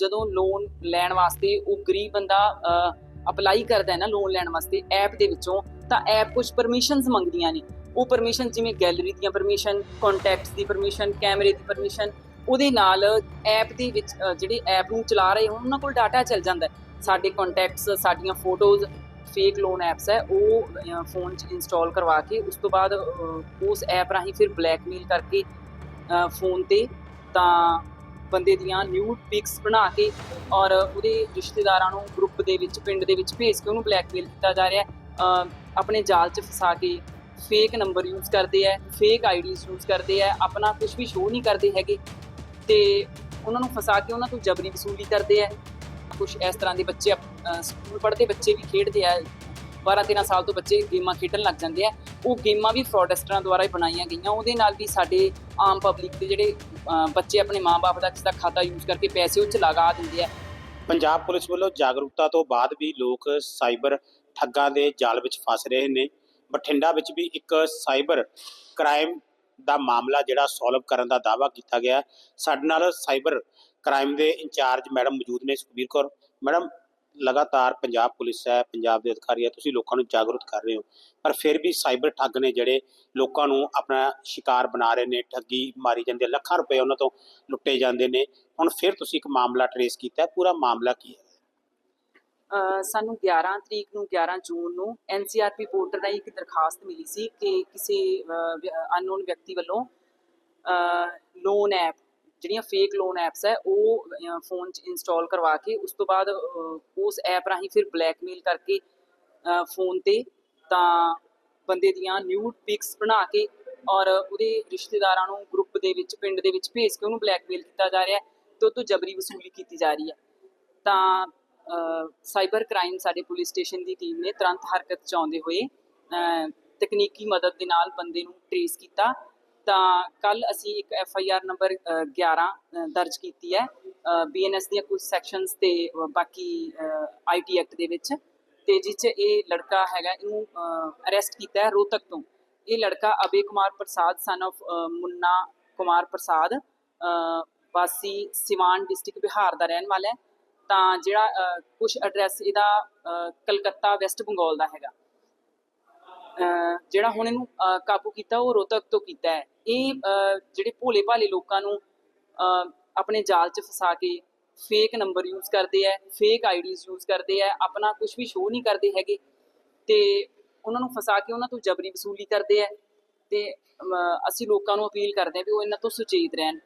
ਜਦੋਂ ਲੋਨ ਲੈਣ ਵਾਸਤੇ ਉਹ ਗਰੀਬ ਬੰਦਾ ਅਪਲਾਈ ਕਰਦਾ ਹੈ ਨਾ ਲੋਨ ਲੈਣ ਵਾਸਤੇ ਐਪ ਦੇ ਵਿੱਚੋਂ, ਤਾਂ ਐਪ ਕੁਝ ਪਰਮਿਸ਼ਨਸ ਮੰਗਦੀਆਂ ਨੇ। ਉਹ ਪਰਮਿਸ਼ਨ ਜਿਵੇਂ ਗੈਲਰੀ ਦੀਆਂ ਪਰਮਿਸ਼ਨ ਕੰਟੈਕਟਸ ਦੀ ਪਰਮਿਸ਼ਨ ਕੈਮਰੇ ਦੀ ਪਰਮਿਸ਼ਨ ਉਹਦੇ ਨਾਲ ਐਪ ਦੇ ਵਿੱਚ ਜਿਹੜੇ ਐਪ ਨੂੰ ਚਲਾ ਰਹੇ ਹੋਣ, ਉਹਨਾਂ ਕੋਲ ਡਾਟਾ ਚੱਲ ਜਾਂਦਾ ਸਾਡੇ ਕੰਟੈਕਟਸ ਸਾਡੀਆਂ ਫੋਟੋਜ਼ ਫੇਕ ਲੋਨ ਐਪਸ ਹੈ, ਉਹ ਫੋਨ 'ਚ ਇੰਸਟਾਲ ਕਰਵਾ ਕੇ, ਉਸ ਤੋਂ ਬਾਅਦ ਉਸ ਐਪ ਰਾਹੀਂ ਫਿਰ ਬਲੈਕਮੇਲ ਕਰਕੇ ਫੋਨ ਤੇ ਤਾਂ ਬੰਦੇ ਦੀਆਂ ਨਿਊਡ ਪਿਕਸ ਬਣਾ ਕੇ ਔਰ ਉਹਦੇ ਰਿਸ਼ਤੇਦਾਰਾਂ ਨੂੰ ਗਰੁੱਪ ਦੇ ਵਿੱਚ, ਪਿੰਡ ਦੇ ਵਿੱਚ ਭੇਜ ਕੇ ਉਹਨੂੰ ਬਲੈਕਮੇਲ ਕੀਤਾ ਜਾ ਰਿਹਾ ਹੈ। ਆਪਣੇ ਜਾਲ 'ਚ ਫਸਾ ਕੇ ਫੇਕ ਨੰਬਰ ਯੂਜ਼ ਕਰਦੇ ਆ ਫੇਕ ਆਈਡੀਜ਼ ਯੂਜ਼ ਕਰਦੇ ਆ ਆਪਣਾ ਕੁਝ ਵੀ ਸ਼ੋਅ ਨਹੀਂ ਕਰਦੇ ਹੈਗੇ ਤੇ ਉਹਨਾਂ ਨੂੰ ਫਸਾ ਕੇ ਉਹਨਾਂ ਤੋਂ ਜਬਰੀ ਵਸੂਲੀ ਕਰਦੇ ਆ ਕੁਝ ਇਸ ਤਰ੍ਹਾਂ ਦੇ ਬੱਚੇ ਸਕੂਲ ਪੜ੍ਹਦੇ ਬੱਚੇ ਵੀ ਖੇਡਦੇ ਆ 12 13 ਸਾਲ ਤੋਂ ਬੱਚੇ ਗੇਮਾਂ ਖੇਡਣ ਲੱਗ ਜਾਂਦੇ ਆ। ਉਹ ਗੇਮਾਂ ਵੀ ਫਰਾਡਸਟਰਾਂ ਦੁਆਰਾ ਹੀ ਬਣਾਈਆਂ ਗਈਆਂ। ਉਹਦੇ ਨਾਲ ਵੀ ਸਾਡੇ ਆਮ ਪਬਲਿਕ ਦੇ ਜਿਹੜੇ ਬੱਚੇ ਆਪਣੇ ਮਾਪੇ ਦਾ ਕਿਸੇ ਦਾ ਖਾਤਾ ਯੂਜ਼ ਕਰਕੇ ਪੈਸੇ ਉਹ ਲਗਾ ਦਿੰਦੇ ਆ। ਪੰਜਾਬ ਪੁਲਿਸ ਵੱਲੋਂ ਜਾਗਰੂਕਤਾ ਤੋਂ ਬਾਅਦ ਵੀ ਲੋਕ ਸਾਈਬਰ ਠੱਗਾਂ ਦੇ ਜਾਲ ਵਿੱਚ ਫਸ ਰਹੇ ਨੇ। ਬਠਿੰਡਾ ਵਿੱਚ ਵੀ ਇੱਕ ਸਾਈਬਰ ਕ੍ਰਾਈਮ ਦਾ ਮਾਮਲਾ ਜਿਹੜਾ ਸੋਲਵ ਕਰਨ ਦਾ ਦਾਅਵਾ ਕੀਤਾ ਗਿਆ ਸਾਡੇ ਨਾਲ ਸਾਈਬਰ ਕ੍ਰਾਈਮ ਦੇ ਇੰਚਾਰਜ ਮੈਡਮ ਮੌਜੂਦ ਨੇ ਸੁਖਬੀਰ ਕੌਰ। ਮੈਡਮ ਲਗਾਤਾਰ ਪੰਜਾਬ ਪੁਲਿਸ ਹੈ, ਪੰਜਾਬ ਦੇ ਅਧਿਕਾਰੀ ਹੈ, ਤੁਸੀਂ ਲੋਕਾਂ ਨੂੰ ਜਾਗਰੂਕ ਕਰ ਰਹੇ ਹੋ। ਪਰ ਫਿਰ ਵੀ ਸਾਈਬਰ ਠੱਗ ਨੇ ਜਿਹੜੇ ਲੋਕਾਂ ਨੂੰ ਆਪਣਾ ਸ਼ਿਕਾਰ ਬਣਾ ਰਹੇ ਨੇ, ਠੱਗੀ ਮਾਰੀ ਜਾਂਦੀ ਲੱਖਾਂ ਰੁਪਏ ਉਹਨਾਂ ਤੋਂ ਲੁੱਟੇ ਜਾਂਦੇ ਨੇ। ਹੁਣ ਫਿਰ ਤੁਸੀਂ ਇੱਕ ਮਾਮਲਾ ਟਰੇਸ ਕੀਤਾ, ਪੂਰਾ ਮਾਮਲਾ ਕੀ ਹੈ? ਸਾਨੂੰ 11 ਤਰੀਕ ਨੂੰ 11 ਜੂਨ ਨੂੰ ਐਨਸੀਆਰਪੀ ਪੋਰਟਲ ਰਾਹੀਂ ਇੱਕ ਦਰਖਾਸਤ ਮਿਲੀ ਸੀ ਕਿ ਕਿਸੇ ਅਨਨੋਨ ਵਿਅਕਤੀ ਵੱਲੋਂ ਲੋਨ ਐਪ ਜਿਹੜੀਆਂ ਫੇਕ ਲੋਨ ਐਪਸ ਹੈ, ਉਹ ਫੋਨ 'ਚ ਇੰਸਟਾਲ ਕਰਵਾ ਕੇ, ਉਸ ਤੋਂ ਬਾਅਦ ਉਸ ਐਪ ਰਾਹੀਂ ਫਿਰ ਬਲੈਕਮੇਲ ਕਰਕੇ ਫੋਨ ਤੇ ਤਾਂ ਬੰਦੇ ਦੀਆਂ ਨਿਊਡ ਪਿਕਸ ਬਣਾ ਕੇ ਔਰ ਉਹਦੇ ਰਿਸ਼ਤੇਦਾਰਾਂ ਨੂੰ ਗਰੁੱਪ ਦੇ ਵਿੱਚ, ਪਿੰਡ ਦੇ ਵਿੱਚ ਭੇਜ ਕੇ ਉਹਨੂੰ ਬਲੈਕਮੇਲ ਕੀਤਾ ਜਾ ਰਿਹਾ ਹੈ ਤੇ ਉਹ ਤੋਂ ਜਬਰੀ ਵਸੂਲੀ ਕੀਤੀ ਜਾ ਰਹੀ ਹੈ। ਤਾਂ ਸਾਈਬਰ ਕ੍ਰਾਈਮ ਸਾਡੇ ਪੁਲਿਸ ਸਟੇਸ਼ਨ ਦੀ ਟੀਮ ਨੇ ਤੁਰੰਤ ਹਰਕਤ 'ਚ ਆਉਂਦੇ ਹੋਏ ਤਕਨੀਕੀ ਮਦਦ ਦੇ ਨਾਲ ਬੰਦੇ ਨੂੰ ਟ੍ਰੇਸ ਕੀਤਾ ਤਾਂ ਕੱਲ ਅਸੀਂ ਇੱਕ ਐਫ ਆਈ ਆਰ ਨੰਬਰ 11 ਦਰਜ ਕੀਤੀ ਹੈ। ਬੀਐਨਐਸ ਦੀਆਂ ਕੁਝ ਸੈਕਸ਼ਨਸ ਤੇ ਅ, ਬਾਕੀ ਆਈਟੀ ਐਕਟ ਦੇ ਵਿੱਚ। ਤੇ ਜਿਸ 'ਚ ਇਹ ਲੜਕਾ ਹੈਗਾ ਇਹਨੂੰ ਅਰੈਸਟ ਕੀਤਾ ਹੈ ਰੋਹਤਕ ਤੋਂ। ਇਹ ਲੜਕਾ ਅਬੇ ਕੁਮਾਰ ਪ੍ਰਸਾਦ ਸਨ of ਮੁੰਨਾ ਕੁਮਾਰ ਪ੍ਰਸਾਦ ਵਾਸੀ ਸਿਵਾਨ ਡਿਸਟ੍ਰਿਕਟ ਬਿਹਾਰ ਦਾ ਰਹਿਣ ਵਾਲਾ ਹੈ। ਤਾਂ ਜਿਹੜਾ ਕੁਝ ਐਡਰੈਸ ਇਹਦਾ ਕਲਕੱਤਾ ਵੈਸਟ ਬੰਗਾਲ ਦਾ ਹੈਗਾ। ਜਿਹੜਾ ਹੁਣ ਇਹਨੂੰ ਕਾਬੂ ਕੀਤਾ ਉਹ ਰੋਹਤਕ ਤੋਂ ਕੀਤਾ ਹੈ। ਇਹ ਜਿਹੜੇ ਭੋਲੇ ਭਾਲੇ ਲੋਕਾਂ ਨੂੰ ਆਪਣੇ ਜਾਲ 'ਚ ਫਸਾ ਕੇ ਫੇਕ ਨੰਬਰ ਯੂਜ਼ ਕਰਦੇ ਆ ਫੇਕ ਆਈਡੀਜ਼ ਯੂਜ਼ ਕਰਦੇ ਆ ਆਪਣਾ ਕੁਝ ਵੀ ਸ਼ੋਅ ਨਹੀਂ ਕਰਦੇ ਹੈਗੇ, ਤੇ ਉਹਨਾਂ ਨੂੰ ਫਸਾ ਕੇ ਉਹਨਾਂ ਤੋਂ ਜਬਰੀ ਵਸੂਲੀ ਕਰਦੇ ਆ ਤੇ ਅਸੀਂ ਲੋਕਾਂ ਨੂੰ ਅਪੀਲ ਕਰਦੇ ਆ ਵੀ ਉਹ ਇਹਨਾਂ ਤੋਂ ਸੁਚੇਤ ਰਹਿਣ।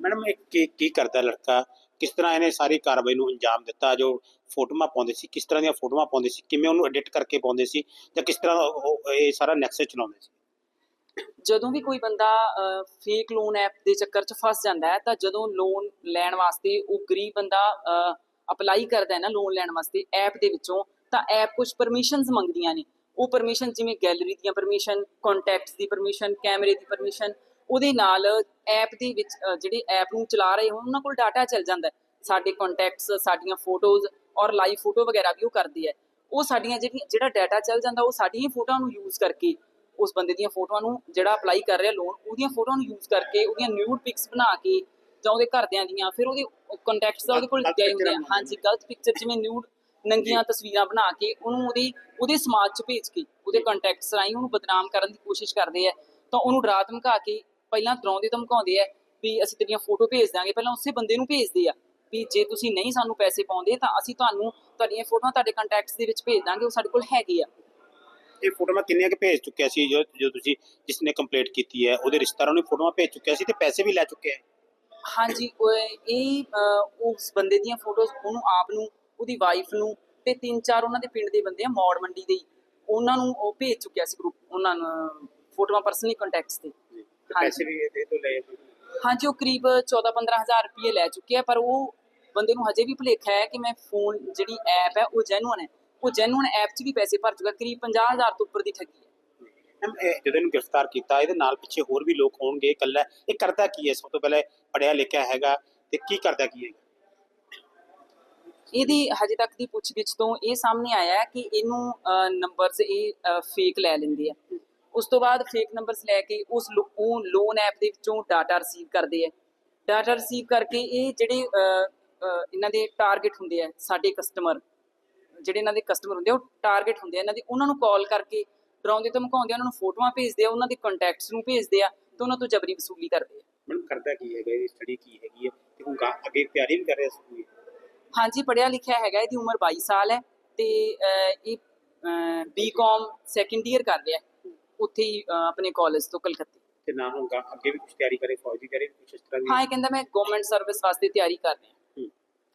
ਮੈਡਮ, ਇਹ ਕੀ ਕਰਦਾ ਲੜਕਾ? ਕਿਸ ਤਰ੍ਹਾਂ ਇਹਨੇ ਸਾਰੀ ਕਾਰਵਾਈ ਨੂੰ ਅੰਜਾਮ ਦਿੱਤਾ? ਜੋ ਫੋਟੋਆਂ ਪਾਉਂਦੇ ਸੀ, ਕਿਸ ਤਰ੍ਹਾਂ ਦੀਆਂ ਫੋਟੋਆਂ ਪਾਉਂਦੇ ਸੀ? ਕਿਵੇਂ ਉਹਨੂੰ ਐਡਿਟ ਕਰਕੇ ਪਾਉਂਦੇ ਸੀ? ਜਾਂ ਕਿਸ ਤਰ੍ਹਾਂ ਇਹ ਸਾਰਾ ਨੈਕਸਸ ਚਲਾਉਂਦੇ ਸੀ? ਜਦੋਂ ਵੀ ਕੋਈ ਬੰਦਾ ਫੇਕ ਲੋਨ ਐਪ ਦੇ ਚੱਕਰ 'ਚ ਫਸ ਜਾਂਦਾ ਹੈ, ਤਾਂ ਜਦੋਂ ਲੋਨ ਲੈਣ ਵਾਸਤੇ ਉਹ ਗਰੀਬ ਬੰਦਾ ਅਪਲਾਈ ਕਰਦਾ ਹੈ ਨਾ ਲੋਨ ਲੈਣ ਵਾਸਤੇ ਐਪ ਦੇ ਵਿੱਚੋਂ, ਤਾਂ ਐਪ ਕੁਝ ਪਰਮਿਸ਼ਨਸ ਮੰਗਦੀਆਂ ਨੇ। ਉਹ ਪਰਮਿਸ਼ਨ ਜਿਵੇਂ ਗੈਲਰੀ ਦੀਆਂ ਪਰਮਿਸ਼ਨ ਕੰਟੈਕਟਸ ਦੀ ਪਰਮਿਸ਼ਨ ਕੈਮਰੇ ਦੀ ਪਰਮਿਸ਼ਨ ਉਹਦੇ ਨਾਲ ਐਪ ਦੇ ਵਿੱਚ ਜਿਹੜੇ ਐਪ ਨੂੰ ਚਲਾ ਰਹੇ ਹੋਣ, ਉਹਨਾਂ ਕੋਲ ਡਾਟਾ ਚੱਲ ਜਾਂਦਾ ਸਾਡੇ ਕੰਟੈਕਟਸ ਸਾਡੀਆਂ ਫੋਟੋਜ਼ ਔਰ ਲਾਈਵ ਫੋਟੋ ਵਗੈਰਾ ਵੀ ਉਹ ਕਰਦੀ ਹੈ। ਉਹ ਸਾਡੀਆਂ ਜਿਹੜੀਆਂ, ਜਿਹੜਾ ਡਾਟਾ ਚੱਲ ਜਾਂਦਾ, ਉਹ ਸਾਡੀਆਂ ਫੋਟੋਆਂ ਨੂੰ ਯੂਜ਼ ਕਰਕੇ ਉਸ ਬੰਦੇ ਦੀਆਂ ਫੋਟੋਆਂ ਨੂੰ ਜਿਹੜਾ ਅਪਲਾਈ ਕਰ ਰਿਹਾ ਲੋਨ ਉਹਦੀਆਂ ਫੋਟੋਆਂ ਨੂੰ ਯੂਜ਼ ਕਰਕੇ ਉਹਦੀਆਂ ਨਿਊਡ ਪਿਕਸ ਬਣਾ ਕੇ ਜਾਂ ਉਹਦੇ ਘਰਦਿਆਂ ਦੀਆਂ ਫਿਰ ਉਹਦੇ ਕੰਟੈਕਟਸ ਦਾ ਉਹਦੇ ਕੋਲ ਗਏ ਹੁੰਦੇ ਆ। ਹਾਂਜੀ ਗਲਤ ਪਿਕਚਰ ਜਿਵੇਂ ਨਿਊਡ ਨੰਗੀਆਂ ਤਸਵੀਰਾਂ ਬਣਾ ਕੇ ਉਹਨੂੰ ਉਹਦੇ ਉਹਦੇ ਸਮਾਜ 'ਚ ਭੇਜ ਕੇ ਉਹਦੇ ਕੰਟੈਕਟਸ ਰਾਹੀਂ ਉਹਨੂੰ ਬਦਨਾਮ ਕਰਨ ਦੀ ਕੋਸ਼ਿਸ਼ ਕਰਦੇ ਆ ਤਾਂ ਉਹਨੂੰ ਡਰਾ ਧਮਕਾ ਕੇ ਪਹਿਲਾਂ ਡਰਾਉਂਦੇ ਧਮਕਾਉਂਦੇ ਆ ਵੀ ਅਸੀਂ ਤੇਰੀਆਂ ਫੋਟੋ ਭੇਜ ਦਾਂਗੇ ਪਹਿਲਾਂ ਉਸੇ ਬੰਦੇ ਨੂੰ ਭੇਜਦੇ ਆ ਵੀ ਜੇ ਤੁਸੀਂ ਨਹੀਂ ਸਾਨੂੰ ਪੈਸੇ ਪਾਉਂਦੇ ਤਾਂ ਅਸੀਂ ਤੁਹਾਨੂੰ ਤੁਹਾਡੀਆਂ ਫੋਟੋਆਂ ਤੁਹਾਡੇ ਕੰਟੈਕਟਸ ਦੇ ਵਿੱਚ ਭੇਜ ਦਾਂਗੇ ਉਹ ਸਾਡੇ ਕੋਲ ਹੈਗੀ ਆ। ਇਹ ਫੋਟੋਆਂ ਕਿੰਨੀਆਂ ਕਿ ਭੇਜ ਚੁੱਕਿਆ ਸੀ ਜੋ ਜੋ ਤੁਸੀਂ ਜਿਸ ਨੇ ਕੰਪਲੀਟ ਕੀਤੀ ਹੈ ਉਹਦੇ ਰਿਸ਼ਤੇਦਾਰਾਂ ਨੂੰ ਫੋਟੋਆਂ ਭੇਜ ਚੁੱਕਿਆ ਸੀ ਤੇ ਪੈਸੇ ਵੀ ਲੈ ਚੁੱਕਿਆ ਹੈ? ਹਾਂਜੀ ਉਹ ਇਹ ਅਹ, ਉਸ ਬੰਦੇ ਦੀਆਂ ਫੋਟੋਜ਼ ਉਹਨੂੰ ਆਪ ਨੂੰ ਉਹਦੀ ਵਾਈਫ ਨੂੰ ਤੇ ਤਿੰਨ ਚਾਰ ਉਹਨਾਂ ਦੇ ਪਿੰਡ ਦੇ ਬੰਦੇ ਆ ਮੌੜ ਮੰਡੀ ਦੇ ਹੀ। ਉਹਨਾਂ ਨੂੰ ਉਹ ਭੇਜ ਚੁੱਕਿਆ ਸੀ ਗਰੁੱਪ ਉਹਨਾਂ ਨੂੰ ਫੋਟੋਆਂ ਪਰਸਨਲੀ ਕੰਟੈਕਟਸ ਤੇ। ਤੇ ਹਾਂਜੀ। ਪੈਸੇ ਵੀ ਇਹਦੇ ਤੋਂ ਲਏ ਹਾਂਜੀ ਉਹ ਕਰੀਬ 14-15000 ਰੁਪਏ ਲੈ ਚੁੱਕੇ ਆ ਪਰ ਉਹ ਬੰਦੇ ਨੂੰ ਹਜੇ ਵੀ ਭੁਲੇਖਾ ਹੈ ਕਿ ਮੈਂ ਫੋਨ ਜਿਹੜੀ ਐਪ ਹੈ ਉਹ ਜੈਨੂਅਨ ਹੈ। ਉਹ ਜੈਨੂਅਨ ਐਪ 'ਚ ਵੀ ਪੈਸੇ ਭਰ ਚੁੱਕਾ ਕਰੀਬ 50000 ਤੋਂ ਉੱਪਰ ਦੀ ਠੱਗੀ ਹੈ। ਜਦੋਂ ਇਹਨੂੰ ਗ੍ਰਿਫਤਾਰ ਕੀਤਾ ਇਹਦੇ ਨਾਲ ਪਿੱਛੇ ਹੋਰ ਵੀ ਲੋਕ ਹੋਣਗੇ ਇਕੱਲਾ ਇਹ ਕਰਦਾ ਕੀ ਹੈ? ਸਭ ਤੋਂ ਪਹਿਲੇ ਪੜਿਆ ਲਿਖਿਆ ਹੈਗਾ ਤੇ ਕੀ ਕਰਦਾ ਕੀ ਹੈ ਇਹਦੀ ਹਜੇ ਤੱਕ ਦੀ ਪੁੱਛਗਿੱਛ ਤੋਂ ਇਹ ਸਾਹਮਣੇ ਆਇਆ ਹੈ ਕਿ ਇਹਨੂੰ ਨੰਬਰਸ ਇਹ ਫੇਕ ਲੈ ਲੈਂਦੇ ਆ। ਉਸ ਤੋਂ ਬਾਅਦ ਫੇਕ ਨੰਬਰਸ ਲੈ ਕੇ ਉਸ ਉਹ ਲੋਨ ਐਪ ਦੇ ਵਿੱਚੋਂ ਡਾਟਾ ਰਿਸੀਵ ਕਰਦੇ ਆ। ਡਾਟਾ ਰਿਸੀਵ ਕਰਕੇ ਇਹ ਜਿਹੜੇ ਇਹਨਾਂ ਦੇ ਟਾਰਗੇਟ ਹੁੰਦੇ ਆ ਸਾਡੇ ਕਸਟਮਰ ਜਿਹੜੇ ਇਹਨਾਂ ਦੇ ਕਸਟਮਰ ਹੁੰਦੇ ਉਹ ਟਾਰਗੇਟ ਹੁੰਦੇ ਆ। ਇਹਨਾਂ ਦੀ ਉਹਨਾਂ ਨੂੰ ਕਾਲ ਕਰਕੇ ਡਰਾਉਂਦੇ ਧਮਕਾਉਂਦੇ ਆ ਉਹਨਾਂ ਨੂੰ ਫੋਟੋਆਂ ਭੇਜਦੇ ਆ ਉਹਨਾਂ ਦੇ ਕੰਟੈਕਟਸ ਨੂੰ ਭੇਜਦੇ ਆ ਤੇ ਉਹਨਾਂ ਤੋਂ ਜਬਰੀ ਵਸੂਲੀ ਕਰਦੇ ਆ। ਮੈਨੂੰ ਕਰਦਾ ਕੀ ਹੈਗਾ? ਇਹ ਸਟੱਡੀ ਕੀ ਹੈਗੀ ਹੈ ਤੇ ਹੁਣ ਅੱਗੇ ਤਿਆਰੀ ਵੀ ਕਰ ਰਿਹਾ ਸਕੂਲ ਹਾਂਜੀ ਪੜਿਆ ਲਿਖਿਆ ਹੈਗਾ ਇਹਦੀ ਉਮਰ 22 ਸਾਲ ਹੈ ਤੇ ਇਹ ਬੀਕਾਮ ਸੈਕੰਡ ਈਅਰ ਕਰ ਰਿਹਾ ਹੈ। ਉੱਥੇ ਹੀ ਆਪਣੇ ਕਾਲਜ ਤੋਂ ਕਲਕੱਤੇ। ਤੇ ਨਾ ਹੁਣ ਗਾ- ਅੱਗੇ ਵੀ ਕੁਝ ਤਿਆਰੀ ਕਰੇ ਫੌਜ ਦੀ ਤਿਆਰੀ ਕੁਝ ਇਸ ਤਰ੍ਹਾਂ ਦੀ? ਹਾਂ ਇਹ ਕਹਿੰਦਾ ਮੈਂ ਗਵਰਨਮੈਂਟ ਸਰਵਿਸ ਵਾਸਤੇ ਤਿਆਰੀ ਕਰ ਰਿਹਾ।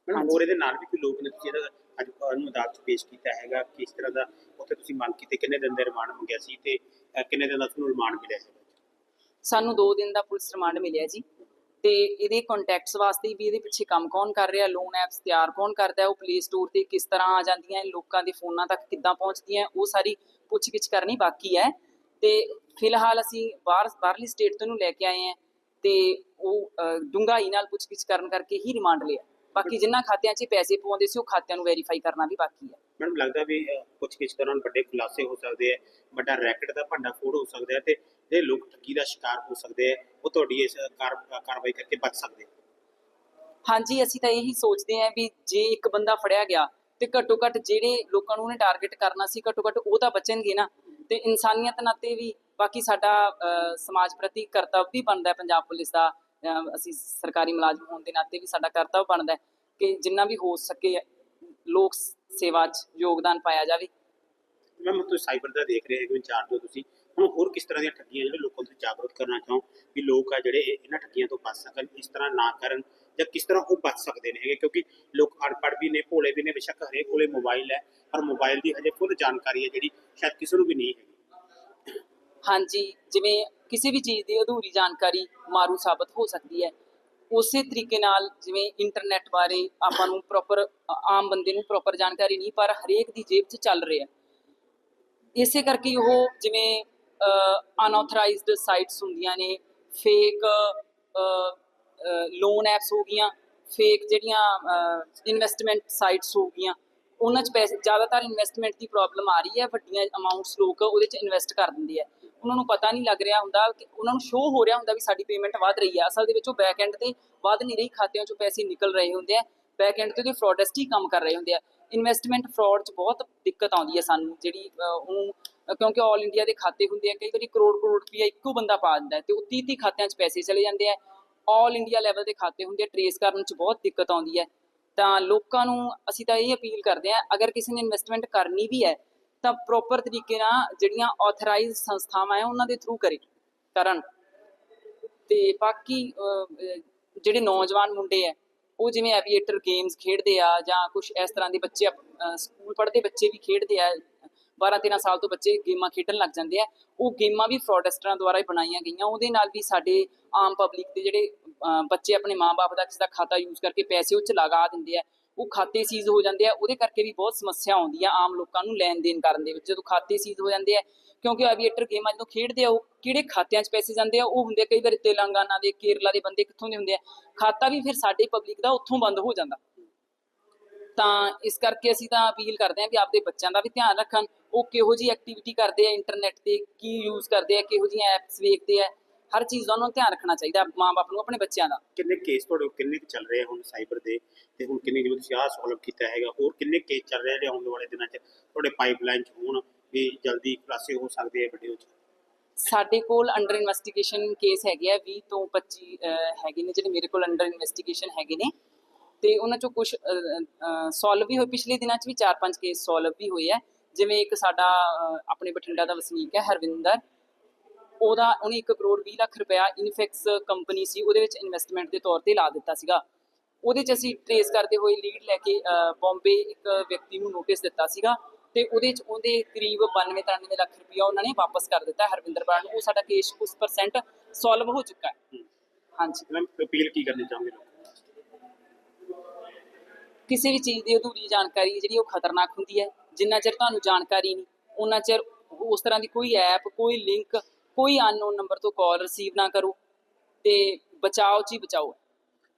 ਮੈਨੂੰ ਹਾਂਜੀ। ਹੋਰ ਇਹਦੇ ਨਾਲ ਵੀ ਕੋਈ ਲੋਕ ਨੇ ਇਹਦਾ ਅੱਜ ਨੂੰ ਅਦਾਲਤ ਪੇਸ਼ ਕੀਤਾ ਹੈਗਾ ਕਿਸ ਤਰ੍ਹਾਂ ਦਾ ਉੱਥੇ ਤੁਸੀਂ ਮੰਗ ਕੀਤੀ ਕਿੰਨੇ ਦਿਨ ਦਾ ਰਿਮਾਂਡ ਮੰਗਿਆ ਸੀ ਤੇ ਕਿੰਨੇ ਦਿਨ ਦਾ ਤੁਹਾਨੂੰ ਰਿਮਾਂਡ ਮਿਲਿਆ ਹੈਗਾ ਸਾਨੂੰ 2 ਦਿਨ ਦਾ ਪੁਲਿਸ ਰਿਮਾਂਡ ਮਿਲਿਆ ਜੀ। ਤੇ ਇਹਦੇ ਕੰਟੈਕਟਸ ਵਾਸਤੇ ਵੀ ਇਹਦੇ ਪਿੱਛੇ ਕੰਮ ਕੌਣ ਕਰ ਰਿਹਾ ਲੋਨ ਐਪਸ ਤਿਆਰ ਕੌਣ ਕਰਦਾ ਉਹ ਪਲੇ ਸਟੋਰ ਤੇ ਕਿਸ ਤਰ੍ਹਾਂ ਆ ਜਾਂਦੀਆਂ ਲੋਕਾਂ ਦੇ ਫੋਨਾਂ ਤੱਕ ਕਿੱਦਾਂ ਪਹੁੰਚਦੀਆਂ ਉਹ ਸਾਰੀ ਪੁੱਛਗਿੱਛ ਕਰਨੀ ਬਾਕੀ ਹੈ। ਤੇ ਫਿਲਹਾਲ ਅਸੀਂ ਬਾਹਰ ਬਾਹਰਲੀ ਸਟੇਟ ਤੋਂ ਨੂੰ ਲੈ ਕੇ ਆਏ ਹਾਂ ਤੇ ਉਹ ਅਹ, ਡੂੰਘਾਈ ਨਾਲ ਪੁੱਛਗਿੱਛ ਕਰਨ ਕਰਕੇ ਹੀ ਰਿਮਾਂਡ ਲਿਆ। ਬਾਕੀ ਜਿਨ੍ਹਾਂ ਖਾਤਿਆਂ 'ਚ ਪੈਸੇ ਪਵਾਉਂਦੇ ਸੀ ਉਹ ਖਾਤਿਆਂ ਨੂੰ ਵੈਰੀਫਾਈ ਕਰਨਾ ਵੀ ਬਾਕੀ ਹੈ। ਮੈਨੂੰ ਲੱਗਦਾ ਵੀ ਕੁਝ ਕਿਸ ਦੌਰਾਨ ਵੱਡੇ ਖੁਲਾਸੇ ਹੋ ਸਕਦੇ ਆ ਵੱਡਾ ਰੈਕਟ ਦਾ ਭੰਡਾ ਫੋੜ ਹੋ ਸਕਦਾ ਤੇ ਜਿਹੜੇ ਲੋਕ ਠੱਗੀ ਦਾ ਸ਼ਿਕਾਰ ਹੋ ਸਕਦੇ ਆ ਉਹ ਤੁਹਾਡੀ ਇਸ ਕਾਰ- ਕਾਰਵਾਈ ਕਰਕੇ ਬਚ ਸਕਦੇ ਆ ਹਾਂਜੀ ਅਸੀਂ ਤਾਂ ਇਹੀ ਸੋਚਦੇ ਹਾਂ ਵੀ ਜੇ ਇੱਕ ਬੰਦਾ ਫੜਿਆ ਗਿਆ ਤੇ ਘੱਟੋ ਘੱਟ ਜਿਹੜੇ ਲੋਕਾਂ ਨੂੰ ਉਹਨੇ ਟਾਰਗੇਟ ਕਰਨਾ ਸੀ ਘੱਟੋ ਘੱਟ ਉਹ ਤਾਂ ਬਚਣਗੇ ਨਾ। ਤੇ ਇਨਸਾਨੀਅਤ ਨਾਤੇ ਵੀ ਬਾਕੀ ਸਾਡਾ ਸਮਾਜ ਪ੍ਰਤੀ ਕਰਤੱਵ ਵੀ ਬਣਦਾ ਹੈ ਪੰਜਾਬ ਪੁਲਿਸ ਦਾ। ਅਸੀਂ ਸਰਕਾਰੀ ਮੁਲਾਜ਼ਮ ਹੋਣ ਦੇ ਨਾਤੇ ਵੀ ਸਾਡਾ ਕਰਤੱਵ ਬਣਦਾ ਹੈ ਕਿ ਜਿੰਨਾ ਵੀ ਹੋ ਸਕੇ ਲੋਕ ਸੇਵਾ 'ਚ ਯੋਗਦਾਨ ਪਾਇਆ ਜਾਵੇ। ਮੈਂ ਤੁਸੀਂ ਸਾਈਬਰ ਦਾ ਦੇਖ ਰਹੇ ਹੈਗੇ ਇੰਚਾਰਜ ਹੋ ਤੁਸੀਂ। ਹੁਣ ਹੋਰ ਕਿਸ ਤਰ੍ਹਾਂ ਦੀਆਂ ਠੱਗੀਆਂ ਜਿਹੜੇ ਲੋਕਾਂ ਨੂੰ ਜਾਗਰੂਕ ਕਰਨਾ ਚਾਹੋ ਵੀ ਲੋਕ ਆ ਜਿਹੜੇ ਇਹ- ਇਹਨਾਂ ਠੱਗੀਆਂ ਤੋਂ ਬਚ ਸਕਣ ਇਸ ਤਰ੍ਹਾਂ ਨਾ ਕਰਨ ਜਾਂ ਕਿਸ ਤਰ੍ਹਾਂ ਉਹ ਬਚ ਸਕਦੇ ਨੇ ਹੈਗੇ? ਕਿਉਂਕਿ ਲੋਕ ਅਨਪੜ੍ਹ ਵੀ ਨੇ ਭੋਲੇ ਵੀ ਨੇ ਬੇਸ਼ੱਕ ਹਰੇਕ ਕੋਲੇ ਮੋਬਾਈਲ ਹੈ ਪਰ ਮੋਬਾਈਲ ਦੀ ਹਜੇ ਖੁਦ ਜਾਣਕਾਰੀ ਹੈ ਜਿਹੜੀ ਸ਼ਾਇਦ ਕਿਸੇ ਨੂੰ ਵੀ ਨਹੀਂ ਹੈਗੀ। ਹਾਂਜੀ ਜਿਵੇਂ ਕਿਸੇ ਵੀ ਚੀਜ਼ ਦੀ ਅਧੂਰੀ ਜਾਣਕਾਰੀ ਮਾਰੂ ਸਾਬਤ ਹੋ ਸਕਦੀ ਹੈ। ਉਸੇ ਤਰੀਕੇ ਨਾਲ ਜਿਵੇਂ ਇੰਟਰਨੈਟ ਬਾਰੇ ਆਪਾਂ ਨੂੰ ਪ੍ਰੋਪਰ ਆਮ ਬੰਦੇ ਨੂੰ ਪ੍ਰੋਪਰ ਜਾਣਕਾਰੀ ਨਹੀਂ, ਪਰ ਹਰੇਕ ਦੀ ਜੇਬ 'ਚ ਚੱਲ ਰਿਹਾ। ਇਸੇ ਕਰਕੇ ਉਹ ਜਿਵੇਂ ਅਨਆਥੋਰਾਈਜ਼ਡ ਸਾਈਟਸ ਹੁੰਦੀਆਂ ਨੇ ਫੇਕ ਲੋਨ ਐਪਸ ਹੋ ਗਈਆਂ ਫੇਕ ਜਿਹੜੀਆਂ ਇਨਵੈਸਟਮੈਂਟ ਸਾਈਟਸ ਹੋ ਗਈਆਂ, ਉਹਨਾਂ 'ਚ ਪੈਸੇ, ਜ਼ਿਆਦਾਤਰ ਇਨਵੈਸਟਮੈਂਟ ਦੀ ਪ੍ਰੋਬਲਮ ਆ ਰਹੀ ਹੈ, ਵੱਡੀਆਂ ਅਮਾਉਂਟਸ ਲੋਕ ਉਹਦੇ 'ਚ ਇਨਵੈਸਟ ਕਰ ਦਿੰਦੇ ਆ। ਉਹਨਾਂ ਨੂੰ ਪਤਾ ਨਹੀਂ ਲੱਗ ਰਿਹਾ ਹੁੰਦਾ ਕਿ ਉਹਨਾਂ ਨੂੰ ਸ਼ੋਅ ਹੋ ਰਿਹਾ ਹੁੰਦਾ ਵੀ ਸਾਡੀ ਪੇਮੈਂਟ ਵਧ ਰਹੀ ਹੈ। ਅਸਲ ਦੇ ਵਿੱਚ ਉਹ ਬੈਕ ਐਂਡ ਤੇ ਵਧ ਨਹੀਂ ਰਹੀ, ਖਾਤਿਆਂ 'ਚੋਂ ਪੈਸੇ ਨਿਕਲ ਰਹੇ ਹੁੰਦੇ ਆ। ਬੈਕ ਐਂਡ ਤੇ ਉਹਦੇ ਫਰਾਡਸਟ ਕੰਮ ਕਰ ਰਹੇ ਹੁੰਦੇ ਆ। ਇਨਵੈਸਟਮੈਂਟ ਫਰਾਡ 'ਚ ਬਹੁਤ ਦਿੱਕਤ ਆਉਂਦੀ ਹੈ ਸਾਨੂੰ, ਜਿਹੜੀ ਉਹਨੂੰ ਕਿਉਂਕਿ ਆਲ ਇੰਡੀਆ ਦੇ ਖਾਤੇ ਹੁੰਦੇ ਆ, ਕਈ ਵਾਰੀ ਕਰੋੜ ਕਰੋੜ ਰੁਪਈਆ ਇੱਕੋ ਬੰਦਾ ਪਾ ਦਿੰਦਾ ਹੈ ਤੇ ਉਹ 30 30 ਖਾਤਿਆਂ 'ਚ ਪੈਸੇ ਚਲੇ ਜਾਂਦੇ ਆ। ਆਲ ਇੰਡੀਆ ਲੈਵਲ ਦੇ ਖਾਤੇ ਹੁੰਦੇ ਆ ਟਰੇਸ ਕਰਨ 'ਚ ਬਹੁਤ ਦਿੱਕਤ ਆਉਂਦੀ ਹੈ। ਤਾਂ ਲੋਕਾਂ ਨੂੰ ਅਸੀਂ ਤਾਂ ਇਹ ਅਪੀਲ ਕਰਦੇ ਹਾਂ, ਅਗਰ ਕਿਸੇ ਨੇ ਇਨਵੈਸਟਮੈਂਟ ਕਰਨੀ ਵੀ ਹੈ ਤਾਂ ਪ੍ਰੋਪਰ ਤਰੀਕੇ ਨਾਲ ਜਿਹੜੀਆਂ ਆਥੋਰਾਈਜ਼ਡ ਸੰਸਥਾਵਾਂ ਹੈ, ਉਹਨਾਂ ਦੇ ਥਰੂ ਕਰੇ। ਕਰਨ। ਤੇ ਬਾਕੀ ਜਿਹੜੇ ਨੌਜਵਾਨ ਮੁੰਡੇ ਆ ਉਹ ਜਿਵੇਂ ਐਵੀਏਟਰ ਗੇਮਸ ਖੇਡਦੇ ਆ ਜਾਂ ਕੁਝ ਇਸ ਤਰ੍ਹਾਂ ਦੇ ਬੱਚੇ ਸਕੂਲ ਪੜ੍ਹਦੇ ਬੱਚੇ ਵੀ ਖੇਡਦੇ ਆ 12 13 ਸਾਲ ਤੋਂ ਬੱਚੇ ਗੇਮਾਂ ਖੇਡਣ ਲੱਗ ਜਾਂਦੇ ਆ, ਉਹ ਗੇਮਾਂ ਵੀ ਫਰਾਡਸਟਰਾਂ ਦੁਆਰਾ ਹੀ ਬਣਾਈਆਂ ਗਈਆਂ। ਉਹਦੇ ਨਾਲ ਵੀ ਸਾਡੇ ਆਮ ਪਬਲਿਕ ਦੇ ਜਿਹੜੇ ਬੱਚੇ ਆਪਣੇ ਮਾਪੇ ਦਾ ਕਿਸੇ ਦਾ ਖਾਤਾ ਯੂਜ਼ ਕਰਕੇ ਪੈਸੇ ਉਹ ਚ ਲਗਾ ਦਿੰਦੇ ਆ। ਉਹ ਖਾਤੇ ਸੀਜ਼ ਹੋ ਜਾਂਦੇ ਆ, ਉਹਦੇ ਕਰਕੇ ਵੀ ਬਹੁਤ ਸਮੱਸਿਆ ਆਉਂਦੀ ਆ ਆਮ ਲੋਕਾਂ ਨੂੰ ਲੈਣ ਦੇਣ ਕਰਨ ਦੇ ਵਿੱਚ। ਜਦੋਂ ਖਾਤੇ ਸੀਜ਼ ਹੋ ਜਾਂਦੇ ਆ, ਕਿਉਂਕਿ ਐਵੀਏਟਰ ਗੇਮਾਂ ਜਦੋਂ ਖੇਡਦੇ ਆ, ਉਹ ਕਿਹੜੇ ਖਾਤਿਆਂ 'ਚ ਪੈਸੇ ਜਾਂਦੇ ਆ? ਉਹ ਹੁੰਦੇ ਆ ਕਈ ਵਾਰ ਤੇਲੰਗਾਨਾ ਦੇ, ਕੇਰਲਾ ਦੇ ਬੰਦੇ ਕਿੱਥੋਂ ਦੇ ਹੁੰਦੇ ਆ? ਖਾਤਾ ਵੀ ਫਿਰ ਸਾਡੇ ਪਬਲਿਕ ਦਾ ਉੱਥੋਂ ਬੰਦ ਹੋ ਜਾਂਦਾ। ਤਾਂ ਇਸ ਕਰਕੇ ਅਸੀਂ ਤਾਂ ਅਪੀਲ ਕਰਦੇ ਹਾਂ ਵੀ ਆਪਦੇ ਬੱਚਿਆਂ ਦਾ ਵੀ ਧਿਆਨ ਰੱਖਣ। ਉਹ ਕਿਹੋ ਜੀ ਐਕਟੀਵਿਟੀ ਕਰਦੇ ਆ ਇੰਟਰਨੈਟ ਤੇ, ਕੀ ਯੂਜ਼ ਕਰਦੇ ਆ, ਕਿਹੋ ਜੀਆਂ ਐਪਸ ਵੇਖਦੇ ਆ ਹਰ ਚੀਜ਼ ਦਾ ਉਹਨਾਂ ਨੂੰ ਧਿਆਨ ਰੱਖਣਾ ਚਾਹੀਦਾ ਮਾਂ-ਬਾਪ ਨੂੰ ਆਪਣੇ ਬੱਚਿਆਂ ਦਾ। ਕਿੰਨੇ ਕੇਸ ਤੁਹਾਡੇ ਕੋਲ ਕਿੰਨੇ ਕੁ ਚੱਲ ਰਹੇ ਆ ਹੁਣ ਸਾਈਬਰ ਦੇ? ਤੇ ਹੁਣ ਕਿੰਨੇ ਜਿਵੇਂ ਤੁਸੀਂ ਆਹ ਸੋਲਵ ਕੀਤਾ ਹੈਗਾ ਹੋਰ ਕਿੰਨੇ ਕੇਸ ਚੱਲ ਰਹੇ ਜਿਹੜੇ ਆਉਣ ਵਾਲੇ ਦਿਨਾਂ 'ਚ? ਤੁਹਾਡੇ ਪਾਈਪਲਾਈਨ 'ਚ ਹੋਣ ਵੀ ਜਲਦੀ ਖੁਲਾਸੇ ਹੋ ਸਕਦੇ ਆ ਵੀਡੀਓ 'ਚ? ਸਾਡੇ ਕੋਲ ਅੰਡਰ ਇਨਵੈਸਟੀਗੇਸ਼ਨ ਕੇਸ ਹੈਗੇ ਆ 20 ਤੋਂ 25 ਅਹ, ਹੈਗੇ ਨੇ ਜਿਹੜੇ ਮੇਰੇ ਕੋਲ ਅੰਡਰ ਇਨਵੈਸਟੀਗੇਸ਼ਨ ਹੈਗੇ ਨੇ। ਤੇ ਉਹਨਾਂ ਚੋਂ ਕੁਝ ਸੋਲਵ ਵੀ ਹੋਏ ਪਿਛਲੇ ਦਿਨਾਂ 'ਚ ਵੀ 4-5 ਕੇਸ ਸੋਲਵ ਵੀ ਹੋਏ ਆ। ਜਿਵੇਂ ਇੱਕ ਸਾਡਾ ਅਹ, ਆਪਣੇ ਬਠਿੰਡਾ ਦਾ ਵਸਨੀਕ ਹੈ ਹਰਵਿੰਦਰ। ਉਹਦਾ ਉਹਨੇ 1 ਕਰੋੜ 20 ਲੱਖ ਰੁਪਇਆ ਇਨਫੈਕਸ ਕੰਪਨੀ ਸੀ ਉਹਦੇ ਵਿੱਚ ਇਨਵੈਸਟਮੈਂਟ ਦੇ ਤੌਰ ਤੇ ਲਾ ਦਿੱਤਾ ਸੀਗਾ। ਉਹਦੇ 'ਚ ਅਸੀਂ ਟਰੇਸ ਕਰਦੇ ਹੋਏ ਲੀਡ ਲੈ ਕੇ ਬੰਬੇ ਇੱਕ ਵਿਅਕਤੀ ਨੂੰ ਨੋਟਿਸ ਦਿੱਤਾ ਸੀਗਾ ਤੇ ਉਹਦੇ 'ਚ ਉਹਦੇ ਕਰੀਬ 92 93 ਲੱਖ ਰੁਪਇਆ ਉਹਨਾਂ ਨੇ ਵਾਪਸ ਕਰ ਦਿੱਤਾ। ਹਰਵਿੰਦਰ ਬਰਾੜ ਨੂੰ ਉਹ ਸਾਡਾ ਕੇਸ ਕੁਝ ਪਰਸੈਂਟ ਸੋਲਵ ਹੋ ਚੁੱਕਾ ਹੈ। ਹਾਂਜੀ। ਮੈਂ ਅਪੀਲ ਕੀ ਕਰਨੀ ਚਾਹੁੰਗੇ ਲੋਕਾਂ? ਨੂੰ ਕਿਸੇ ਵੀ ਚੀਜ਼ ਦੀ ਅਧੂਰੀ ਜਾਣਕਾਰੀ ਜਿਹੜੀ ਉਹ ਖਤਰਨਾਕ ਹੁੰਦੀ ਹੈ ਜਿੰਨਾ ਚਿਰ ਤੁਹਾਨੂੰ ਜਾਣਕਾਰੀ ਨਹੀਂ ਉਹਨਾਂ ਚਿਰ ਉਸ ਤਰ੍ਹਾਂ ਦੀ ਕੋਈ ਐਪ ਕੋਈ ਲਿੰਕ ਕੋਈ ਅਨਨੋਨ ਨੰਬਰ ਤੋਂ ਕਾਲ ਰਿਸੀਵ ਨਾ ਕਰੋ ਤੇ ਬਚਾਓ ਜੀ ਬਚਾਓ।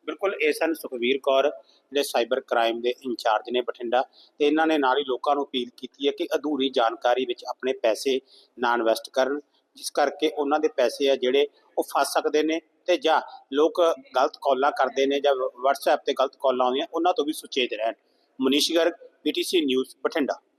ਬਿਲਕੁਲ, ਇਹ ਸਨ ਸੁਖਵੀਰ ਕੌਰ, ਜਿਹੜੇ ਸਾਈਬਰ ਕ੍ਰਾਈਮ ਦੇ ਇੰਚਾਰਜ ਨੇ ਬਠਿੰਡਾ ਤੇ ਇਹਨਾਂ ਨੇ ਨਾਲ ਹੀ ਲੋਕਾਂ ਨੂੰ ਅਪੀਲ ਕੀਤੀ ਹੈ ਕਿ ਅਧੂਰੀ ਜਾਣਕਾਰੀ ਵਿੱਚ ਆਪਣੇ ਪੈਸੇ ਨਾ ਇਨਵੈਸਟ ਕਰਨ, ਜਿਸ ਕਰਕੇ ਉਹਨਾਂ ਦੇ ਪੈਸੇ ਆ ਜਿਹੜੇ ਉਹ ਫਸ ਸਕਦੇ ਨੇ ਤੇ ਜਾਂ ਲੋਕ ਗਲਤ ਕਾਲਾਂ ਕਰਦੇ ਨੇ ਜਾਂ WhatsApp ਤੇ ਗਲਤ ਕਾਲਾਂ ਆਉਂਦੀਆਂ, ਉਹਨਾਂ ਤੋਂ ਵੀ ਸੁਚੇਤ ਰਹਿਣ। Manish Garg PTC news Bathinda.